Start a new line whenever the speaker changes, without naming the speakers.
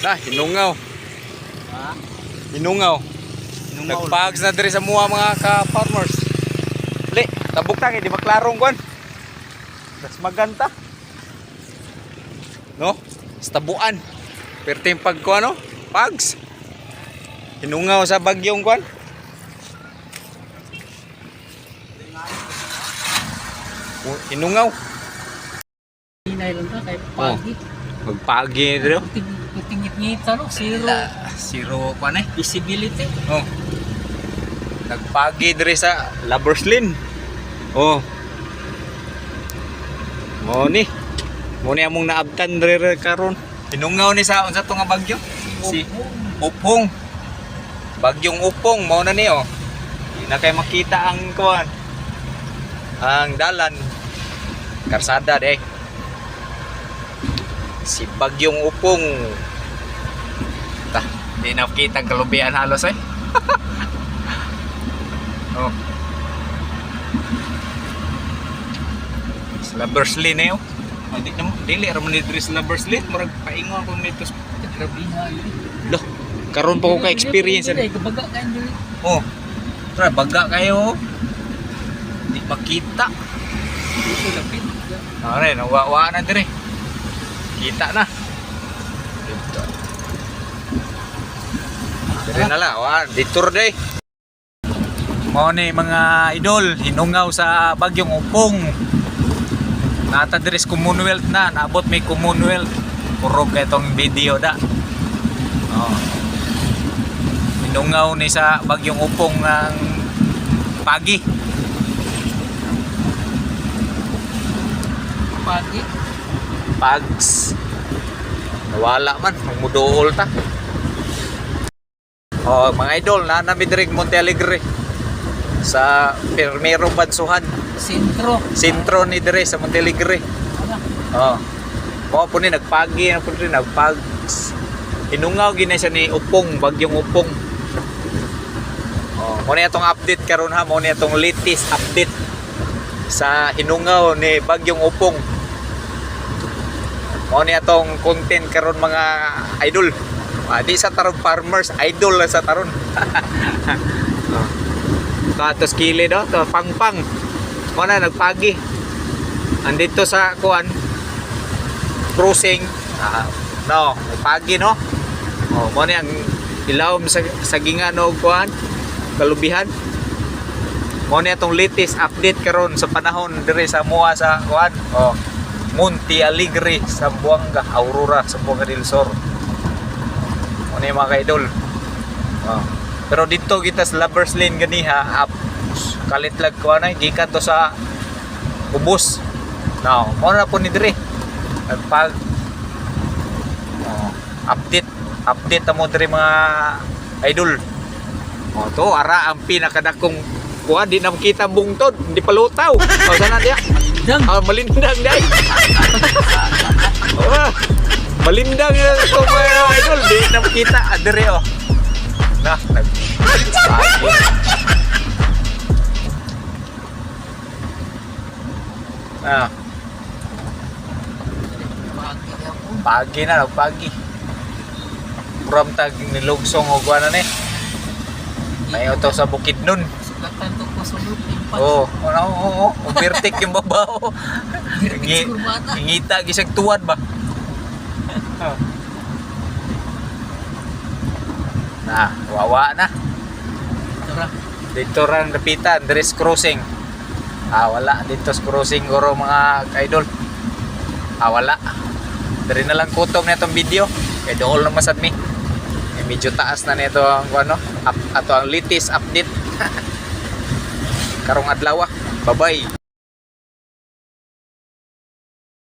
Na, hinungaw.
Ha?
Hinungaw.
Nungaw.
Nagpags na diri sa mga mga ka-farmers. Li, tabok ta kay di maklarong kwan. Das maganta. No? Sa tabuan. Perting pag ko ano? Pags. Hinungaw sa bagyong kwan. O, Hinungaw.
Hinay lang ka kay pagi.
Magpagi diri.
Putingit-ngit ano, zero
Zero kwan eh.
visibility.
Oh. Nagpagi diri sa Laberslin. Oh. Mo ni. Mo ni among naabtan diri karon. Hinungaw ni sa unsa to nga bagyo? Si Upong. Bagyong Upong mao na ni oh. Di na kay makita ang kuan. Ang dalan. Karsada de. Si Bagyong Upong. Ta, di na kita ang kalubian halos eh. Oh. Slabbersley na yun. Oh, di naman, dili raman ni Dres Slabbersley. Murag paingon ko nito.
Grabe ha yun.
Loh, karon pa ko ka experience.
Dili, kabaga ka yun.
Oh. Tara, baga kayo. Di makita.
Dito lapit.
Are, nawawa na dire. Kita na. Dito. Dire na la, wa, detour day. Mao ni mga idol, hinungaw sa bagyong upong. Nata dire sa Commonwealth na, naabot may Commonwealth. Puro kay tong video da. Oh. Hinungaw ni sa bagyong upong ng pagi.
Pagi.
Pags. Nawala man, muduol ta. Oh, mga idol, na namin diri Monte Alegre sa Permero Bansuhan,
Sentro.
sentro ni dire sa Monte Alegre.
Ano?
Oh. Mo po ni nagpagi na po rin nagpags. Inungaw gina siya ni Upong, bagyong Upong. Oh, mo ni atong update karon ha, mo ni atong latest update sa hinungaw ni bagyong Upong. Mo ni atong content karon mga idol. Ah, di sa taron farmers, idol sa taron. oh. Katos kili do, to pangpang. Mo na nagpagi. Andito sa kuan cruising. Ah, no, nagpagi no. Oh, mo ni ang ilawom sa sagingan no kuan kalubihan. Mo ni atong latest update karon sa panahon dire sa Mua sa kuan. Oh, Monte Alegre, Zamboanga, Aurora, Zamboanga del Sur. Mo ni mga kaidol. Oh. Pero dito kita sa Lovers Lane ganiha up kalit lag ko na gikan to sa ubos. Now, mo na po ni dire. Nagpag oh, update update na mo dire mga idol. Oh, to ara ang pinakadakong kuha di na makita bungtod, hindi pa lutaw. O sana dia?
Dang.
Ah, malindang dai. oh, malindang na ito mga idol, di na makita adire oh. Na, nag Ah,
ako.
pagi na, pagi. Puram tag nilugsong o guana ni. May auto sa bukid nun.
Sugatan to ko sulod. Impas.
Oo, oh, oo, oo. Overtake yung babaw.
Bata.
Ingita gisag tuwad ba? na, wawa na.
Tara.
Dito ran repitan, there is crossing. Ah, wala. Dito sa crossing guro mga idol. Ah, wala. Dari na lang kutom na itong video. Kaya dool naman sad mi. Eh, medyo taas na nito ang ano, up, ato ang latest update. Karong adlaw. ah. Bye-bye.